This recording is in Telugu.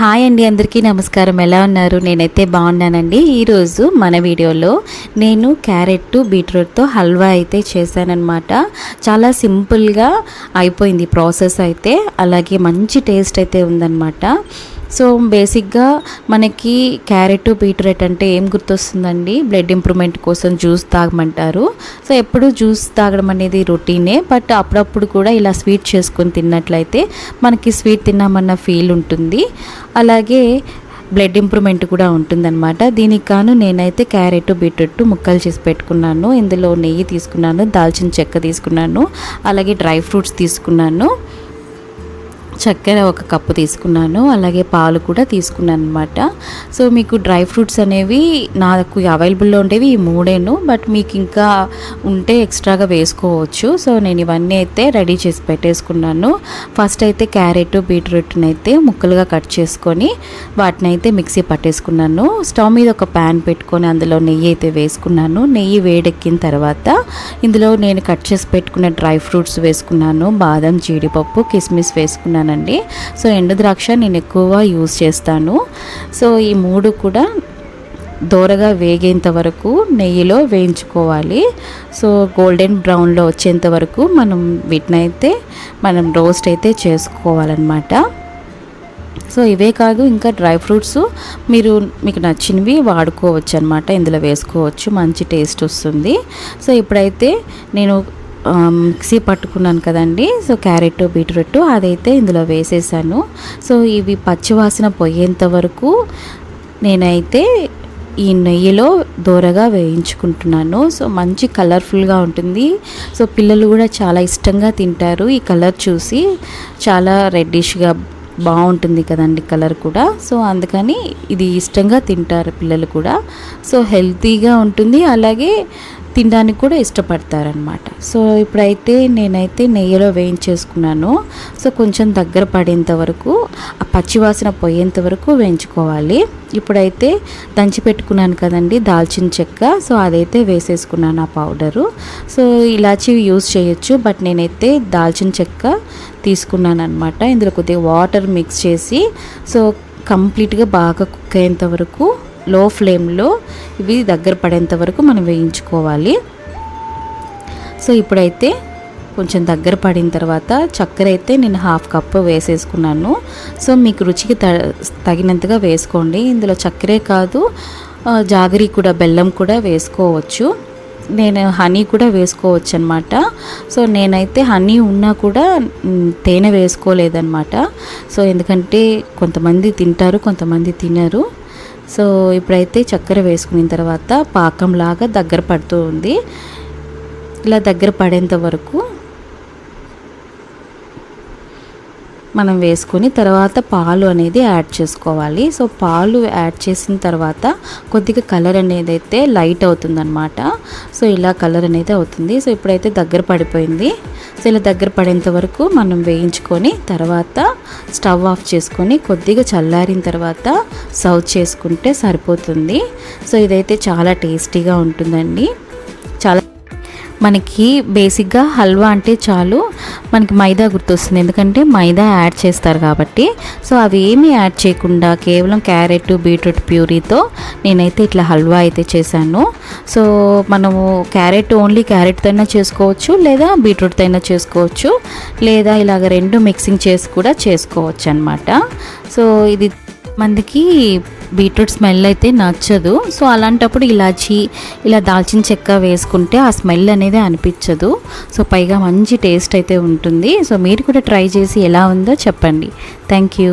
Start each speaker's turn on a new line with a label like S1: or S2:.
S1: హాయ్ అండి అందరికీ నమస్కారం. ఎలా ఉన్నారు? నేనైతే బాగున్నానండి. ఈరోజు మన వీడియోలో నేను క్యారెట్ బీట్రూట్తో హల్వా అయితే చేశానమాట చాలా సింపుల్గా అయిపోయింది ప్రాసెస్ అయితే. అలాగే మంచి టేస్ట్ అయితే ఉందన్నమాట. సో బేసిక్గా మనకి క్యారెట్ బీట్రూట్ అంటే ఏం గుర్తొస్తుందండి? బ్లడ్ ఇంప్రూవ్మెంట్ కోసం జ్యూస్ తాగమంటారు. సో ఎప్పుడు జ్యూస్ తాగడం అనేది రొటీనే. బట్ అప్పుడప్పుడు కూడా ఇలా స్వీట్ చేసుకొని తిన్నట్లయితే మనకి స్వీట్ తిన్నామన్న ఫీల్ ఉంటుంది. అలాగే బ్లడ్ ఇంప్రూవ్మెంట్ కూడా ఉంటుందన్నమాట. దీనికి కాను నేనైతే క్యారెట్ బీట్రూట్ ముక్కలు చేసి పెట్టుకున్నాను. ఇందులో నెయ్యి తీసుకున్నాను దాల్చిన చెక్క తీసుకున్నాను అలాగే డ్రై ఫ్రూట్స్ తీసుకున్నాను. చక్కెర ఒక కప్పు తీసుకున్నాను. అలాగే పాలు కూడా తీసుకున్నాను అనమాట సో మీకు డ్రై ఫ్రూట్స్ అనేవి నాకు అవైలబుల్లో ఉండేవి ఈ మూడేను. బట్ మీకు ఇంకా ఉంటే ఎక్స్ట్రాగా వేసుకోవచ్చు. సో నేను ఇవన్నీ అయితే రెడీ చేసి పెట్టేసుకున్నాను. ఫస్ట్ అయితే క్యారెట్ బీట్రూట్ని అయితే ముక్కలుగా కట్ చేసుకొని వాటిని అయితే మిక్సీ పట్టేసుకున్నాను. స్టవ్ మీద ఒక ప్యాన్ పెట్టుకొని అందులో నెయ్యి అయితే వేసుకున్నాను. నెయ్యి వేడెక్కిన తర్వాత ఇందులో నేను కట్ చేసి పెట్టుకున్న డ్రై ఫ్రూట్స్ వేసుకున్నాను. బాదం జీడిపప్పు కిస్మిస్ వేసుకున్నాను వేసుకున్నానండి సో ఎండు ద్రాక్ష నేను ఎక్కువ యూస్ చేస్తాను. సో ఈ మూడు కూడా దోరగా వేగేంత వరకు నెయ్యిలో వేయించుకోవాలి. సో గోల్డెన్ బ్రౌన్లో వచ్చేంత వరకు మనం వీటినైతే మనం రోస్ట్ అయితే చేసుకోవాలన్నమాట. సో ఇవే కాదు ఇంకా డ్రై ఫ్రూట్స్ మీరు మీకు నచ్చినవి వాడుకోవచ్చు అనమాట ఇందులో వేసుకోవచ్చు మంచి టేస్ట్ వస్తుంది. సో ఇప్పుడైతే నేను మిక్సీ పట్టుకున్నాను కదండి. సో క్యారెట్ బీట్రూట్ అదైతే ఇందులో వేసేసాను. సో ఇవి పచ్చివాసన పోయేంత వరకు నేనైతే ఈ నెయ్యిలో దూరగా వేయించుకుంటున్నాను. సో మంచి కలర్ఫుల్గా ఉంటుంది. సో పిల్లలు కూడా చాలా ఇష్టంగా తింటారు. ఈ కలర్ చూసి చాలా రెడ్డిష్గా బాగుంటుంది కదండి కలర్ కూడా. సో అందుకని ఇది ఇష్టంగా తింటారు పిల్లలు కూడా. సో హెల్తీగా ఉంటుంది. అలాగే తినడానికి కూడా ఇష్టపడతారనమాట సో ఇప్పుడైతే నేనైతే నెయ్యిలో వేయించేసుకున్నాను. సో కొంచెం దగ్గర పడేంత వరకు ఆ పచ్చివాసన పోయేంత వరకు వేయించుకోవాలి. ఇప్పుడైతే దంచి పెట్టుకున్నాను కదండి దాల్చిన చెక్క. సో అదైతే వేసేసుకున్నాను ఆ పౌడరు. సో ఇలాచి యూస్ చేయొచ్చు బట్ నేనైతే దాల్చిన చెక్క తీసుకున్నాను అనమాట ఇందులో కొద్దిగా వాటర్ మిక్స్ చేసి సో కంప్లీట్గా బాగా కుక్ అయ్యేంత వరకు లో ఫ్లేమ్లో ఇవి దగ్గర పడేంత వరకు మనం వేయించుకోవాలి. సో ఇప్పుడైతే కొంచెం దగ్గర పడిన తర్వాత చక్కెర అయితే నేను హాఫ్ కప్ వేసేసుకున్నాను. సో మీకు రుచికి త తగినంతగా వేసుకోండి. ఇందులో చక్కెరే కాదు జాగరి కూడా బెల్లం కూడా వేసుకోవచ్చు. నేను హనీ కూడా వేసుకోవచ్చు అనమాట సో నేనైతే హనీ ఉన్నా కూడా తేనె వేసుకోలేదన్నమాట సో ఎందుకంటే కొంతమంది తింటారు కొంతమంది తినరు. సో ఇప్పుడైతే చక్కెర వేసుకున్న తర్వాత పాకంలాగా దగ్గర పడుతూ ఉంది. ఇలా దగ్గర పడేంత వరకు మనం వేసుకొని తర్వాత పాలు అనేది యాడ్ చేసుకోవాలి. సో పాలు యాడ్ చేసిన తర్వాత కొద్దిగా కలర్ అనేది అయితే లైట్ అవుతుందన్నమాట. సో ఇలా కలర్ అనేది అవుతుంది. సో ఇప్పుడైతే దగ్గర పడిపోయింది. సో ఇలా దగ్గర పడేంత వరకు మనం వేయించుకొని తర్వాత స్టవ్ ఆఫ్ చేసుకొని కొద్దిగా చల్లారిన తర్వాత సర్వ్ చేసుకుంటే సరిపోతుంది. సో ఇదైతే చాలా టేస్టీగా ఉంటుందండి. చాలా మనకి బేసిక్గా హల్వా అంటే చాలు మనకి మైదా గుర్తొస్తుంది. ఎందుకంటే మైదా యాడ్ చేస్తారు కాబట్టి. సో అవి ఏమీ యాడ్ చేయకుండా కేవలం క్యారెట్ బీట్రూట్ ప్యూరీతో నేనైతే ఇట్లా హల్వా అయితే చేశాను. సో మనము క్యారెట్ ఓన్లీ క్యారెట్ తైన చేసుకోవచ్చు లేదా బీట్రూట్తో అయినా చేసుకోవచ్చు లేదా ఇలాగ రెండు మిక్సింగ్ చేసి కూడా చేసుకోవచ్చు అనమాట సో ఇది మందికి బీట్రూట్ స్మెల్ అయితే నచ్చదు. సో అలాంటప్పుడు ఇలాచి ఇలా దాల్చిన చెక్క వేసుకుంటే ఆ స్మెల్ అనేది అనిపించదు. సో పైగా మంచి టేస్ట్ అయితే ఉంటుంది. సో మీరు కూడా ట్రై చేసి ఎలా ఉందో చెప్పండి. Thank you.